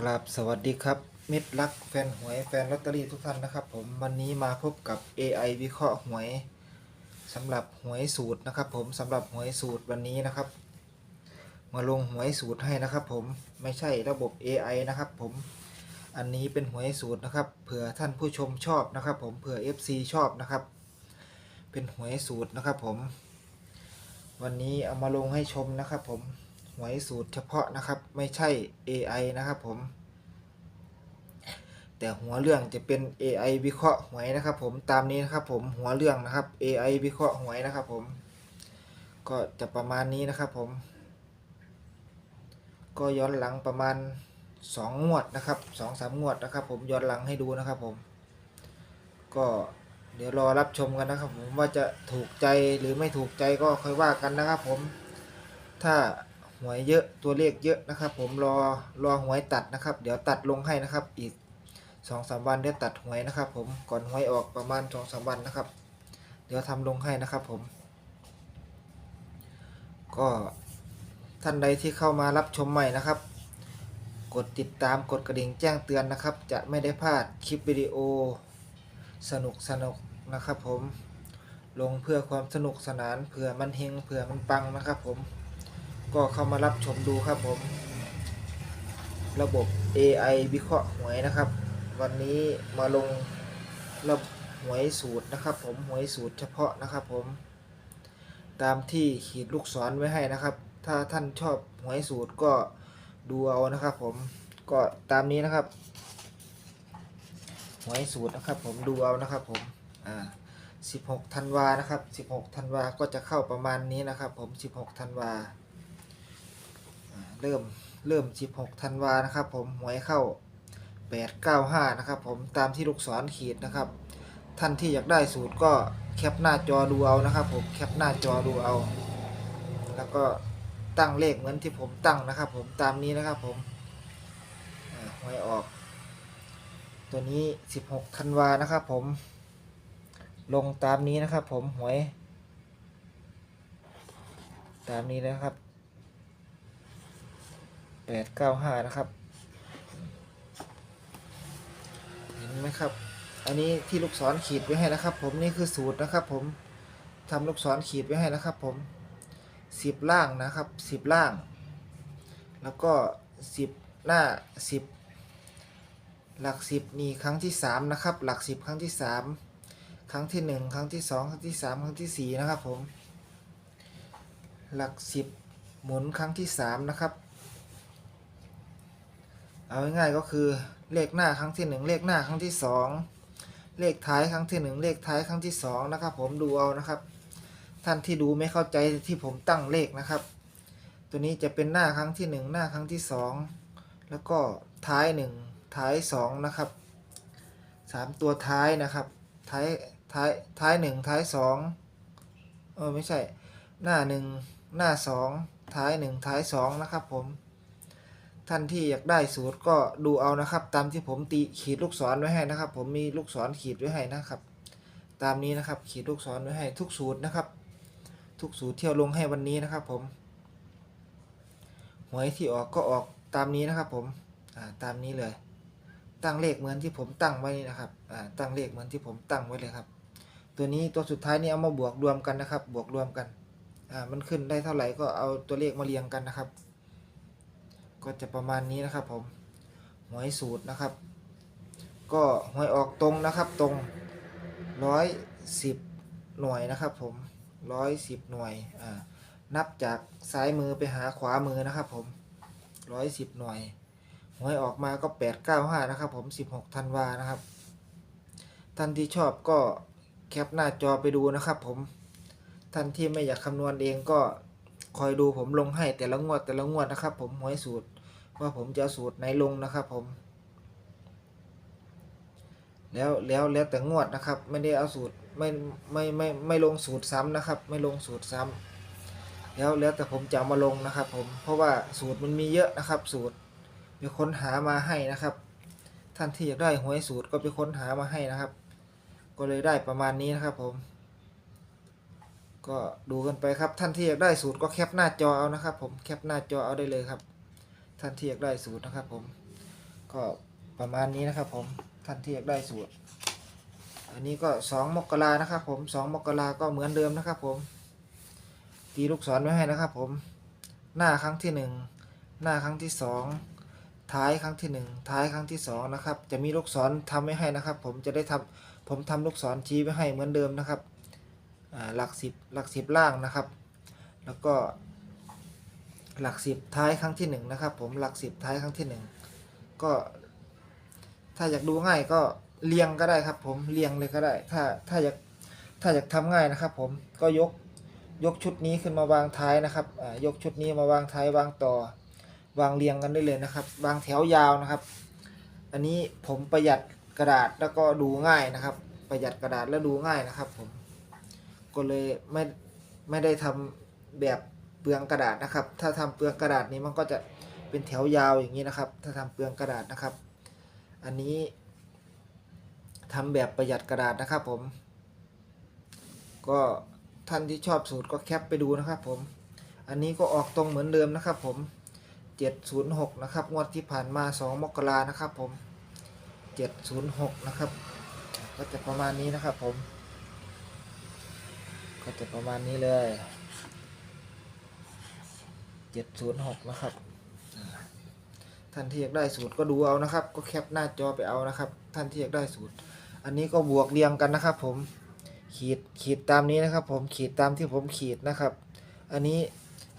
กราบสวัสดีครับ มิตรรักแฟนหวยแฟนลอตเตอรี่ทุกท่านนะครับผมวันนี้มาพบกับ AI วิเคราะห์หวยสำหรับหวยสูตรนะครับ ผมสำหรับหวยสูตรวันนี้นะครับ มาลงหวยสูตรให้นะครับ ผมไม่ใช่ระบบ AI นะครับ ผมอันนี้เป็นหวยสูตรนะครับเผื่อท่านผู้ชมชอบนะครับ ผมเผื่อ FC ชอบนะครับ เป็นหวยสูตรนะครับ ผม วันนี้เอามาลงให้ชมนะครับ ผม หวยสูตรเฉพาะนะครับ ไม่ใช่ AI นะครับผม แต่หัวเรื่องจะเป็น AI วิเคราะห์หวยนะครับผมตามนี้นะครับผมหัวเรื่องนะครับ AI วิเคราะห์หวยนะครับผม ก็จะประมาณนี้นะครับผม ก็ย้อนหลังประมาณ2งวดนะครับสองสามงวดนะครับ ผมย้อนหลังให้ดูนะครับผม ก็เดี๋ยวรอรับชมกันนะครับ ผมว่าจะถูกใจหรือไม่ถูกใจก็ค่อยว่ากันนะครับ ผมถ้า หวยเยอะตัวเลขเยอะนะครับ ผมรอรอหวยตัดนะครับ เดี๋ยวตัดลงให้นะครับ อีกสองสามวันเดี๋ยวตัดหวยนะครับ ผมก่อนหวยออกประมาณสองสามวันนะครับ เดี๋ยวทำลงให้นะครับ ผม ก็ท่านใดที่เข้ามารับชมใหม่นะครับ กดติดตามกดกระดิ่งแจ้งเตือนนะครับ จะไม่ได้พลาดคลิปวิดีโอ สนุกสนุกนะครับ ผมลงเพื่อความสนุกสนานเผื่อมันเฮงเผื่อมันปังนะครับ ผม ก็เข้ามารับชมดูครับผม ระบบ AI วิเคราะห์หวยนะครับ วันนี้มาลงระบบหวยสูตรนะครับผมหวยสูตรเฉพาะนะครับผม ตามที่ขีดลูกศรไว้ให้นะครับ ถ้าท่านชอบหวยสูตรก็ดูเอานะครับผมก็ตามนี้นะครับหวยสูตรนะครับผมดูเอานะครับผมอ่า16ธันวานะครับ16ธันวาก็จะเข้าประมาณนี้นะครับผม 16ธันวาอ่า เริ่มเริ่ม 16 ธันวานะครับผมหวยเข้า 895 นะครับผมตามที่ลูกศรขีดนะครับ ท่านที่อยากได้สูตรก็แคปหน้าจอดูเอานะครับผมแคปหน้าจอดูเอา แล้วก็ตั้งเลขเหมือนที่ผมตั้งนะครับ ผมตามนี้นะครับผมหวยออก ตัวนี้ 16 ธันวานะครับผม ลงตามนี้นะครับผมหวย ตามนี้นะครับ แปดเก้าห้านะครับ เห็นไหมครับ อันนี้ที่ลูกศรขีดไว้ให้นะครับ ผมนี่คือสูตรนะครับผมทำลูกศรขีดไว้ให้นะครับ ผมสิบล่างนะครับสิบล่าง แล้วก็สิบหน้าสิบหลักสิบนี่ครั้งที่สามนะครับ หลักสิบครั้งที่สามครั้งที่หนึ่งครั้งที่สองครั้งที่สามครั้งที่สี่นะครับผม หลักสิบหมุนครั้งที่สามนะครับ เอาง่ายๆก็คือเลขหน้าครั้งที่หนึ่งเลขหน้าครั้งที่สองเลขท้ายครั้งที่หนึ่งเลขท้ายครั้งที่สองนะครับผมดูเอานะครับ ท่านที่ดูไม่เข้าใจที่ผมตั้งเลขนะครับ ตัวนี้จะเป็นหน้าครั้งที่หนึ่งหน้าครั้งที่สองแล้วก็ท้ายหนึ่งท้ายสองนะครับสามตัวท้ายนะครับท้ายท้ายท้ายหนึ่งท้ายสองเออไม่ใช่หน้าหนึ่งหน้าสองท้ายหนึ่งท้ายสองนะครับผม ท่านที่อยากได้สูตรก็ดูเอานะครับ ตามที่ผมตีขีดลูกศรไว้ให้นะครับ ผมมีลูกศรขีดไว้ให้นะครับ ตามนี้นะครับขีดลูกศรไว้ให้ทุกสูตรนะครับ ทุกสูตรเที่เอาลงให้วันนี้นะครับ ผมหวยที่ออกก็ออกตามนี้นะครับ ผมอ่าตามนี้เลย ตั้งเลขเหมือนที่ผมตั้งไว้นี่นะครับอ่าตั้งเลขเหมือนที่ผมตั้งไว้เลยครับ ตัวนี้ตัวสุดท้ายนี่เอามาบวกรวมกันนะครับ บวกรวมกันอ่ามันขึ้นได้เท่าไหร่ก็เอาตัวเลขมาเรียงกันนะครับ ก็จะประมาณนี้นะครับผมหวยสูตรนะครับ ก็หวยออกตรงนะครับตรงร้อยสิบหน่วยนะครับผมร้อยสิบหน่วยอ่านับจากซ้ายมือไปหาขวามือนะครับผมร้อยสิบหน่วยหวยออกมาก็แปดเก้าห้านะครับผมสิบหกธันวานะครับ ท่านที่ชอบก็แคปหน้าจอไปดูนะครับผมท่านที่ไม่อยากคำนวณเองก็คอยดูผมลงให้แต่ละงวดแต่ละงวดนะครับผมหวยสูตร ว่าผมจะสูตรไหนลงนะครับผม แล้วแล้วแล้วแต่งวดนะครับ ไม่ได้เอาสูตรไม่ไม่ไม่ไม่ลงสูตรซ้ำนะครับ ไม่ลงสูตรซ้ำแล้วแล้วแต่ผมจะมาลงนะครับ ผมเพราะว่าสูตรมันมีเยอะนะครับ สูตรไปค้นหามาให้นะครับ ท่านที่อยากได้หวยสูตรก็ไปค้นหามาให้นะครับ ก็เลยได้ประมาณนี้นะครับผม ก็ดูกันไปครับท่านที่อยากได้สูตรก็แคปหน้าจอเอานะครับ ผมแคปหน้าจอเอาได้เลยครับ ท่านที่อยากได้สูตรนะครับผม ก็ประมาณนี้นะครับผม ท่านที่อยากได้สูตร อันนี้ก็สองมกรานะครับผมสองมกราก็เหมือนเดิมนะครับผม ตีลูกศรไว้ให้นะครับผม หน้าครั้งที่หนึ่งหน้าครั้งที่สองท้ายครั้งที่หนึ่งท้ายครั้งที่สองนะครับ จะมีลูกศรทำไว้ให้นะครับ ผมจะได้ทำผมทำลูกศรชี้ไว้ให้เหมือนเดิมนะครับหลักสิบหลักสิบล่างนะครับ แล้วก็ หลักสิบท้ายครั้งที่หนึ่งนะครับ ผมหลักสิบท้ายครั้งที่หนึ่งก็ ถ้าอยากดูง่ายก็เรียงก็ได้ครับ ผมเรียงเลยก็ได้ ถ้าถ้าอยากถ้าอยากทำง่ายนะครับ ผมก็ยกยกชุดนี้ขึ้นมาวางท้ายนะครับยกชุดนี้มาวางท้ายวางต่อ วางเรียงกันได้เลยนะครับ วางแถวยาวนะครับ อันนี้ผมประหยัดกระดาษแล้วก็ดูง่ายนะครับ ประหยัดกระดาษแล้วดูง่ายนะครับ ผมก็เลยไม่ไม่ได้ทำแบบ เปลืองกระดาษนะครับ ถ้าทำเปลืองกระดาษนี้มันก็จะเป็นแถวยาวอย่างนี้นะครับ ถ้าทำเปลืองกระดาษนะครับ อันนี้ทำแบบประหยัดกระดาษนะครับผม ก็ท่านที่ชอบสูตรก็แคปไปดูนะครับผม อันนี้ก็ออกตรงเหมือนเดิมนะครับผม 706 นะครับงวดที่ผ่านมา 2 มกรานะครับผม 706 นะครับ ก็จะประมาณนี้นะครับผม ก็จะประมาณนี้เลย 706นะครับ ท่านที่อยากได้สูตรก็ดูเอานะครับ ก็แคปหน้าจอไปเอานะครับ ท่านที่อยากได้สูตร อันนี้ก็บวกเรียงกันนะครับ ผมขีดขีดตามนี้นะครับ ผมขีดตามที่ผมขีดนะครับ อันนี้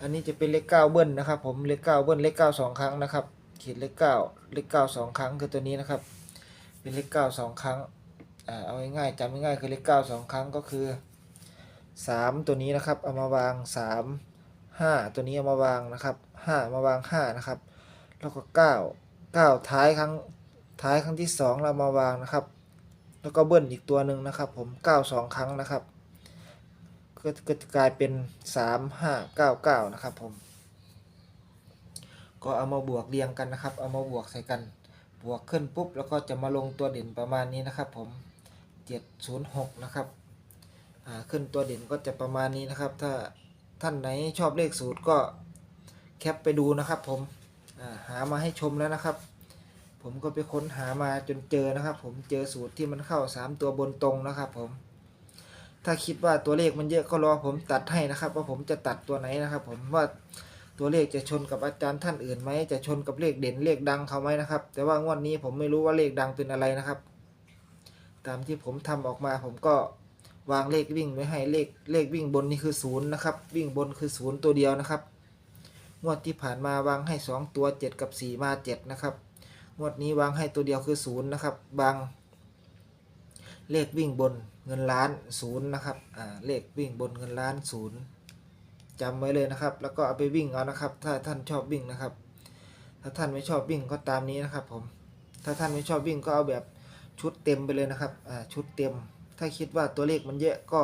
อันนี้จะเป็นเลขเก้าเบิ้ลนะครับ ผมเลขเก้าเบิ้ลเลขเก้าสองครั้งนะครับ ขีดเลขเก้าเลขเก้าสองครั้งคือตัวนี้นะครับ เป็นเลขเก้าสองครั้งเอาง่ายๆจำง่ายๆคือเลขเก้าสองครั้งก็คือสามตัวนี้นะครับ เอามาวางสาม ห้าตัวนี้เอามาวางนะครับห้ามาวางห้านะครับ แล้วก็เก้าเก้าท้ายครั้งท้ายครั้งที่สองเรามาวางนะครับ แล้วก็เบิ้ลอีกตัวหนึ่งนะครับ ผมเก้าสองครั้งนะครับ ก็ก็กลายเป็นสามห้าเก้าเก้านะครับผม ก็เอามาบวกเรียงกันนะครับ เอามาบวกใส่กัน บวกขึ้นปุ๊บ แล้วก็จะมาลงตัวเด่นประมาณนี้นะครับ ผมเจ็ดศูนย์หกนะครับ อ่า ขึ้นตัวเด่นก็จะประมาณนี้นะครับ ถ้า ท่านไหนชอบเลขสูตรก็แคปไปดูนะครับ ผมหามาให้ชมแล้วนะครับ ผมก็ไปค้นหามาจนเจอนะครับ ผมเจอสูตรที่มันเข้าสามตัวบนตรงนะครับ ผม ถ้าคิดว่าตัวเลขมันเยอะก็รอผมตัดให้นะครับ ว่าผมจะตัดตัวไหนนะครับ ผมว่าตัวเลขจะชนกับอาจารย์ท่านอื่นไหมจะชนกับเลขเด่นเลขดังเขาไหมนะครับ แต่ว่างวดนี้ผมไม่รู้ว่าเลขดังเป็นอะไรนะครับ ตามที่ผมทำออกมาผมก็ วางเลขวิ่งไว้ให้เลขเลขวิ่งบนนี่คือศูนย์นะครับ วิ่งบนคือศูนย์ตัวเดียวนะครับ งวดที่ผ่านมาวางให้สองตัวเจ็ดกับสี่มาเจ็ดนะครับ งวดนี้วางให้ตัวเดียวคือศูนย์นะครับบางเลขวิ่งบนเงินล้านศูนย์นะครับอ่าเลขวิ่งบนเงินล้านศูนย์จำไว้เลยนะครับ แล้วก็เอาไปวิ่งเอานะครับ ถ้าท่านชอบวิ่งนะครับ ถ้าท่านไม่ชอบวิ่งก็ตามนี้นะครับผมถ้าท่านไม่ชอบวิ่งก็เอาแบบชุดเต็มไปเลยนะครับอ่าชุดเต็ม ถ้าคิดว่าตัวเลขมันเยอะก็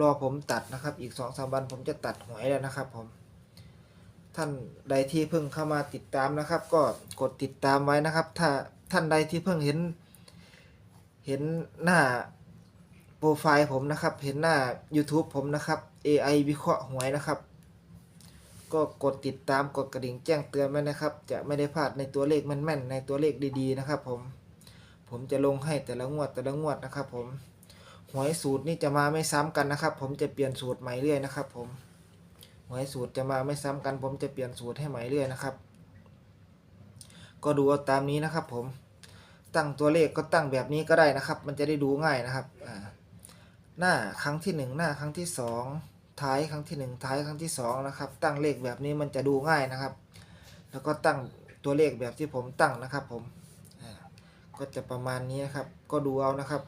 รอผมตัดนะครับ อีกสองสามวันผมจะตัดหวยแล้วนะครับผม ท่านใดที่เพิ่งเข้ามาติดตามนะครับ ก็กดติดตามไว้นะครับ ถ้าท่านใดที่เพิ่งเห็น เห็นหน้าโปรไฟล์ผมนะครับ เห็นหน้า YouTube ผมนะครับ AI วิเคราะห์หวยนะครับ ก็กดติดตามกดกระดิ่งแจ้งเตือนไว้นะครับ จะไม่ได้พลาดในตัวเลขแม่นๆในตัวเลขดีๆนะครับ ผม ผมจะลงให้แต่ละงวดแต่ละงวดนะครับ ผม หวยสูตรนี่จะมาไม่ซ้ำกันนะครับ ผมจะเปลี่ยนสูตรใหม่เรื่อยนะครับ ผมหวยสูตรจะมาไม่ซ้ำกัน ผมจะเปลี่ยนสูตรให้ใหม่เรื่อยนะครับ ก็ดูเอาตามนี้นะครับ ผมตั้งตัวเลขก็ตั้งแบบนี้ก็ได้นะครับ มันจะได้ดูง่ายนะครับหน้าครั้งที่หนึ่งหน้าครั้งที่สองท้ายครั้งที่หนึ่งท้ายครั้งที่สองนะครับ ตั้งเลขแบบนี้มันจะดูง่ายนะครับ แล้วก็ตั้งตัวเลขแบบที่ผมตั้งนะครับ ผมก็จะประมาณนี้นะครับ ก็ดูเอานะครับ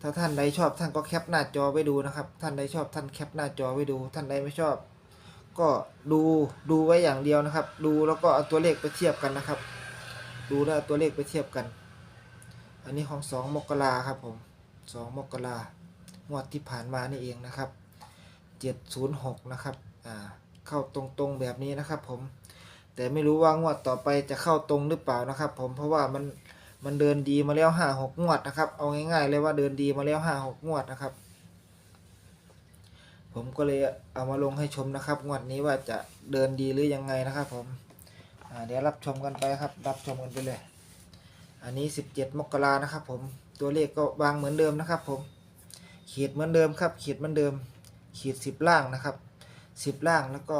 ถ้าท่านใดชอบท่านก็แคปหน้าจอไว้ดูนะครับ ท่านใดชอบท่านแคปหน้าจอไว้ดู ท่านใดไม่ชอบ ก็ดูดูไว้อย่างเดียวนะครับ ดูแล้วก็เอาตัวเลขไปเทียบกันนะครับ ดูแล้วตัวเลขไปเทียบกัน อันนี้ของสองมกราครับผมสองมกรางวดที่ผ่านมานี่เองนะครับเจ็ดศูนย์หกนะครับอ่าเข้าตรงๆแบบนี้นะครับผมแต่ไม่รู้ว่างวดต่อไปจะเข้าตรงหรือเปล่านะครับ ผมเพราะว่ามัน มันเดินดีมาแล้วห้าหกงวดนะครับ เอาง่ายๆเลยว่าเดินดีมาแล้วห้าหกงวดนะครับ ผมก็เลยเอามาลงให้ชมนะครับ งวดนี้ว่าจะเดินดีหรือยังไงนะครับผมเดี๋ยวรับชมกันไปครับ รับชมกันไปเลย อันนี้ 17 มกรานะครับ ผม ตัวเลขก็วางเหมือนเดิมนะครับ ผม ขีดเหมือนเดิมครับ ขีดเหมือนเดิม ขีด 10 ล่างนะครับ 10 ล่างแล้วก็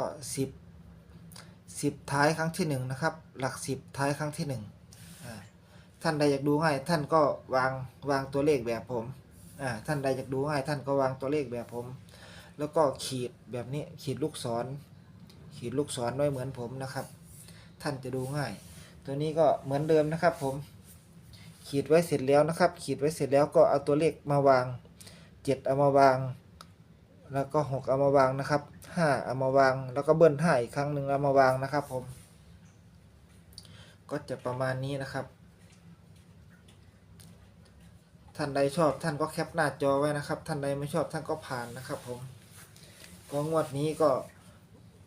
10 10 ท้ายครั้งที่1นะครับ หลัก 10 ท้ายครั้งที่1อ่า ท่านใดอยากดูง่าย ท่านก็วางวางตัวเลขแบบผมอ่าท่านใดอยากดูง่าย ท่านก็วางตัวเลขแบบผม แล้วก็ขีดแบบนี้ขีดลูกศร ขีดลูกศรไว้เหมือนผมนะครับ ท่านจะดูง่าย ตัวนี้ก็เหมือนเดิมนะครับ ผม ขีดไว้เสร็จแล้วนะครับ ขีดไว้เสร็จแล้วก็เอาตัวเลขมาวางเจ็ดเอามาวาง แล้วก็หกเอามาวางนะครับห้าเอามาวาง แล้วก็เบิ้ลห้าอีกครั้งหนึ่งเอามาวางนะครับ ผม ก็จะประมาณนี้นะครับ ท่านใดชอบท่านก็แคปหน้าจอไว้นะครับ ท่านใดไม่ชอบท่านก็ผ่านนะครับ ผมก็งวดนี้ก็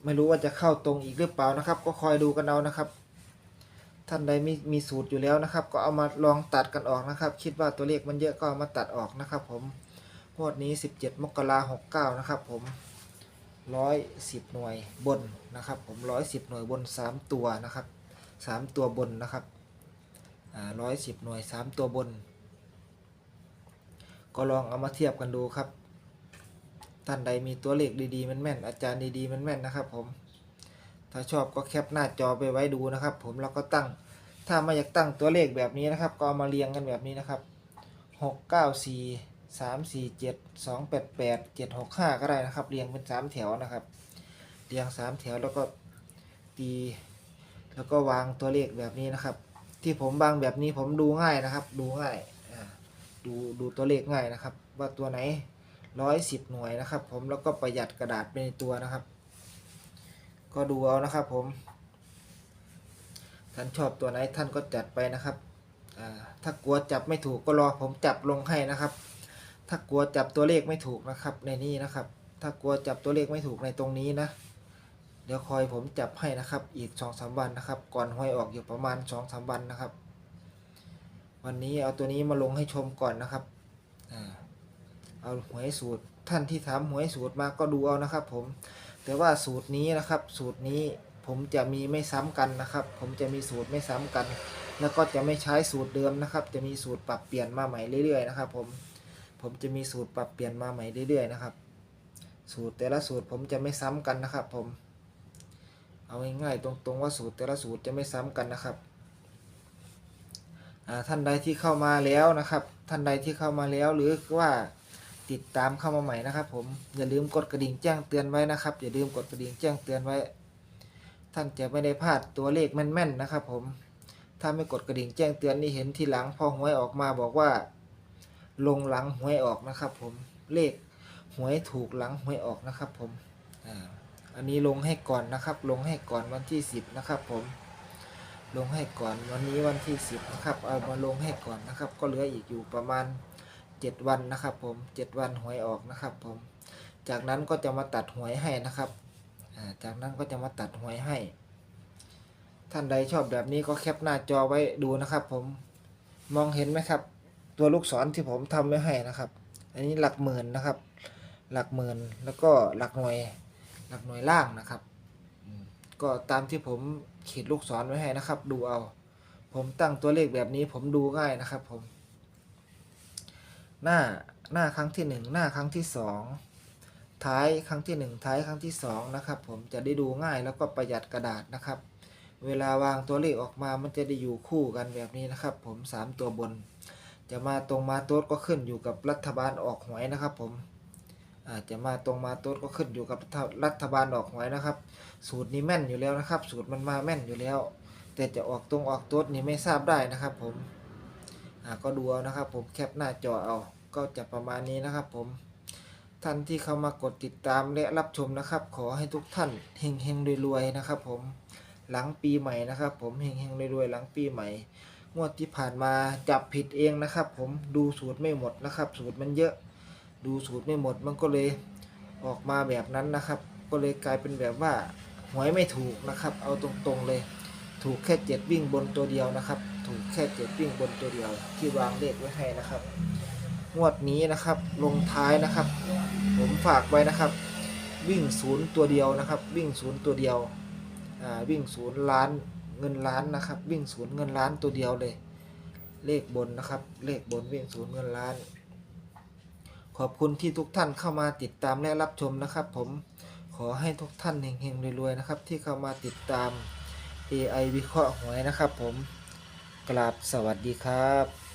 ไม่รู้ว่าจะเข้าตรงอีกหรือเปล่านะครับ ก็คอยดูกันเอานะครับ ท่านใดมีมีสูตรอยู่แล้วนะครับ ก็เอามาลองตัดกันออกนะครับ คิดว่าตัวเลขมันเยอะก็เอามาตัดออกนะครับ ผมงวดนี้ 17 มกราหกเก้านะครับ ผมร้อยสิบหน่วยบนนะครับ ผมร้อยสิบหน่วยบนสามตัวนะครับสามตัวบนนะครับอ่าร้อยสิบหน่วยสามตัวบน ก็ลองเอามาเทียบกันดูครับ ท่านใดมีตัวเลขดีๆมันแม่นอาจารย์ดีๆมันแม่นนะครับ ผม ถ้าชอบก็แคปหน้าจอไปไว้ดูนะครับ ผมแล้วก็ตั้ง ถ้าไม่อยากตั้งตัวเลขแบบนี้นะครับ ก็เอามาเรียงกันแบบนี้นะครับหกเก้าสี่สามสี่เจ็ดสองแปดแปดเจ็ดหกห้าก็ได้นะครับ เรียงเป็นสามแถวนะครับ เรียงสามแถวแล้วก็ตี แล้วก็วางตัวเลขแบบนี้นะครับ ที่ผมวางแบบนี้ผมดูง่ายนะครับ ดูง่าย ดูดูตัวเลขง่ายนะครับ ว่าตัวไหนร้อยสิบหน่วยนะครับ ผมแล้วก็ประหยัดกระดาษไปในตัวนะครับ ก็ดูเอานะครับผม ท่านชอบตัวไหนท่านก็จัดไปนะครับถ้ากลัวจับไม่ถูกก็รอผมจับลงให้นะครับ ถ้ากลัวจับตัวเลขไม่ถูกนะครับ ในนี้นะครับ ถ้ากลัวจับตัวเลขไม่ถูกในตรงนี้นะ เดี๋ยวคอยผมจับให้นะครับ อีกสองสามวันนะครับ ก่อนหวยออกอยู่ประมาณสองสามวันนะครับ วันนี้เอาตัวนี้มาลงให้ชมก่อนนะครับเอาหวยสูตรท่านที่ถามหวยสูตรมาก็ดูเอานะครับ ผม แต่ว่าสูตรนี้นะครับ สูตรนี้ผมจะมีไม่ซ้ำกันนะครับ ผมจะมีสูตรไม่ซ้ำกัน แล้วก็จะไม่ใช้สูตรเดิมนะครับ จะมีสูตรปรับเปลี่ยนมาใหม่เรื่อยๆนะครับ ผมผมจะมีสูตรปรับเปลี่ยนมาใหม่เรื่อยๆนะครับ สูตรแต่ละสูตรผมจะไม่ซ้ำกันนะครับ ผม เอาง่ายๆตรงๆว่าสูตรแต่ละสูตรจะไม่ซ้ำกันนะครับ ท่านใดที่เข้ามาแล้วนะครับ ท่านใดที่เข้ามาแล้วหรือว่าติดตามเข้ามาใหม่นะครับ ผมอย่าลืมกดกระดิ่งแจ้งเตือนไว้นะครับ อย่าลืมกดกระดิ่งแจ้งเตือนไว้ ท่านจะไม่ได้พลาดตัวเลขแม่นๆนะครับ ผมถ้าไม่กดกระดิ่งแจ้งเตือนนี่เห็นทีหลังพอหวยออกมาบอกว่า ลงหลังหวยออกนะครับ ผมเลขหวยถูกหลังหวยออกนะครับ ผมอันนี้ลงให้ก่อนนะครับ ลงให้ก่อนวันที่สิบนะครับ ผม ลงให้ก่อนวันนี้วันที่สิบนะครับเอามาลงให้ก่อนนะครับ ก็เหลืออีกอยู่ประมาณเจ็ดวันนะครับ ผมเจ็ดวันหวยออกนะครับ ผม จากนั้นก็จะมาตัดหวยให้นะครับจากนั้นก็จะมาตัดหวยให้ ท่านใดชอบแบบนี้ก็แคปหน้าจอไว้ดูนะครับ ผมมองเห็นไหมครับ ตัวลูกศรที่ผมทำไว้ให้นะครับ อันนี้หลักหมื่นนะครับ หลักหมื่นแล้วก็หลักหน่วยหลักหน่วยล่างนะครับ ก็ตามที่ผมขีดลูกศรไว้ให้นะครับ ดูเอา ผมตั้งตัวเลขแบบนี้ผมดูง่ายนะครับผม หน้าหน้าครั้งที่หนึ่งหน้าครั้งที่สองท้ายครั้งที่หนึ่งท้ายครั้งที่สองนะครับ ผมจะได้ดูง่ายแล้วก็ประหยัดกระดาษนะครับ เวลาวางตัวเลขออกมามันจะได้อยู่คู่กันแบบนี้นะครับ ผมสามตัวบน จะมาตรงมาโต๊ดก็ขึ้นอยู่กับรัฐบาลออกหวยนะครับ ผม อาจจะมาตรงมาโต๊ดก็ขึ้นอยู่กับรัฐบาลออกหวยนะครับ สูตรนี้แม่นอยู่แล้วนะครับ สูตรมันมาแม่นอยู่แล้ว แต่จะออกตรงออกโต๊ดนี่ไม่ทราบได้นะครับ ผมก็ดูเอานะครับ ผมแคปหน้าจอเอาก็จะประมาณนี้นะครับ ผมท่านที่เข้ามากดติดตามและรับชมนะครับ ขอให้ทุกท่านเฮงเฮงรวยๆนะครับ ผมหลังปีใหม่นะครับ ผมเฮงเฮงรวยๆหลังปีใหม่งวดที่ผ่านมาจับผิดเองนะครับ ผมดูสูตรไม่หมดนะครับ สูตรมันเยอะ ดูสูตรไม่หมดมันก็เลยออกมาแบบนั้นนะครับ ก็เลยกลายเป็นแบบว่าหวยไม่ถูกนะครับ เอาตรงๆเลย ถูกแค่เจ็ดวิ่งบนตัวเดียวนะครับ ถูกแค่เจ็ดวิ่งบนตัวเดียว ที่วางเลขไว้ให้นะครับงวดนี้นะครับลงท้ายนะครับ ผมฝากไว้นะครับ วิ่งศูนย์ตัวเดียวนะครับ วิ่งศูนย์ตัวเดียวอ่าวิ่งศูนย์ล้านเงินล้านนะครับ วิ่งศูนย์เงินล้านตัวเดียวเลย เลขบนนะครับ เลขบนวิ่งศูนย์เงินล้าน ขอบคุณที่ทุกท่านเข้ามาติดตามและรับชมนะครับ ผมขอให้ทุกท่านเฮงๆรวยๆนะครับ ที่เข้ามาติดตาม AI วิเคราะห์หวยนะครับ ผมกราบสวัสดีครับ